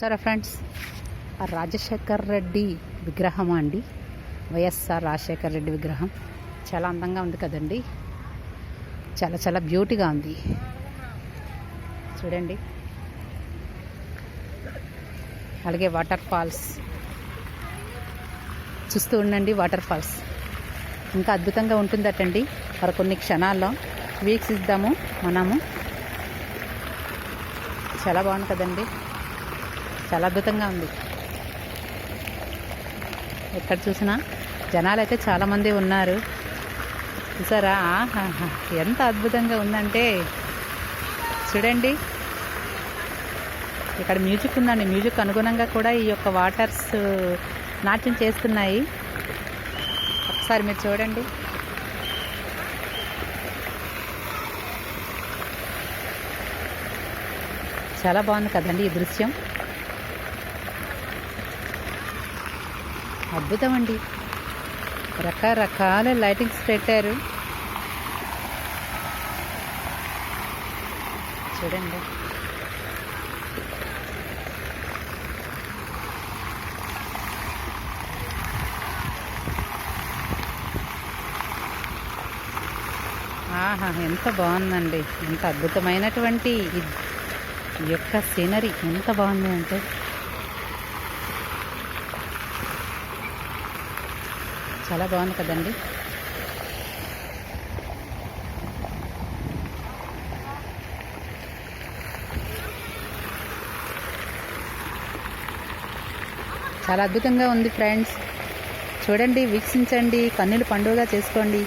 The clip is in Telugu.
సరే ఫ్రెండ్స్? రాజశేఖర్ రెడ్డి విగ్రహం అండి. వైఎస్ఆర్ రాజశేఖర్ రెడ్డి విగ్రహం. చాలా అందంగా ఉంది కదండి. చాలా చాలా బ్యూటీగా ఉంది. చూడండి. అలాగే వాటర్ ఫాల్స్. చూస్తూ ఉండండి వాటర్ ఫాల్స్. ఇంకా అద్భుతంగా ఉంటుందటండి. మరి కొన్ని క్షణాల్లో వీక్షిద్దాము మనము. చాలా బాగుంది కదండి. చాలా అద్భుతంగా ఉంది. ఎక్కడ చూసినా జనాలు అయితే చాలామంది ఉన్నారు. చూసారా? ఎంత అద్భుతంగా ఉందంటే చూడండి. ఇక్కడ మ్యూజిక్ ఉందండి. మ్యూజిక్ అనుగుణంగా కూడా ఈ యొక్క వాటర్స్ నాట్యం చేస్తున్నాయి. ఒకసారి మీరు చూడండి. చాలా బాగుంది కదండి ఈ దృశ్యం. అద్భుతం అండి రకరకాల లైటింగ్స్ పెట్టారు. చూడండి. ఆహా ఎంత బాగుందండి. ఎంత అద్భుతమైనటువంటి ఈ యొక్క సీనరీ ఎంత బాగుంది అంటే. చాలా బాగుంది కదండి. చాలా అద్భుతంగా ఉంది ఫ్రెండ్స్. చూడండి వీక్షించండి కన్నులు పండుగ చేసుకోండి.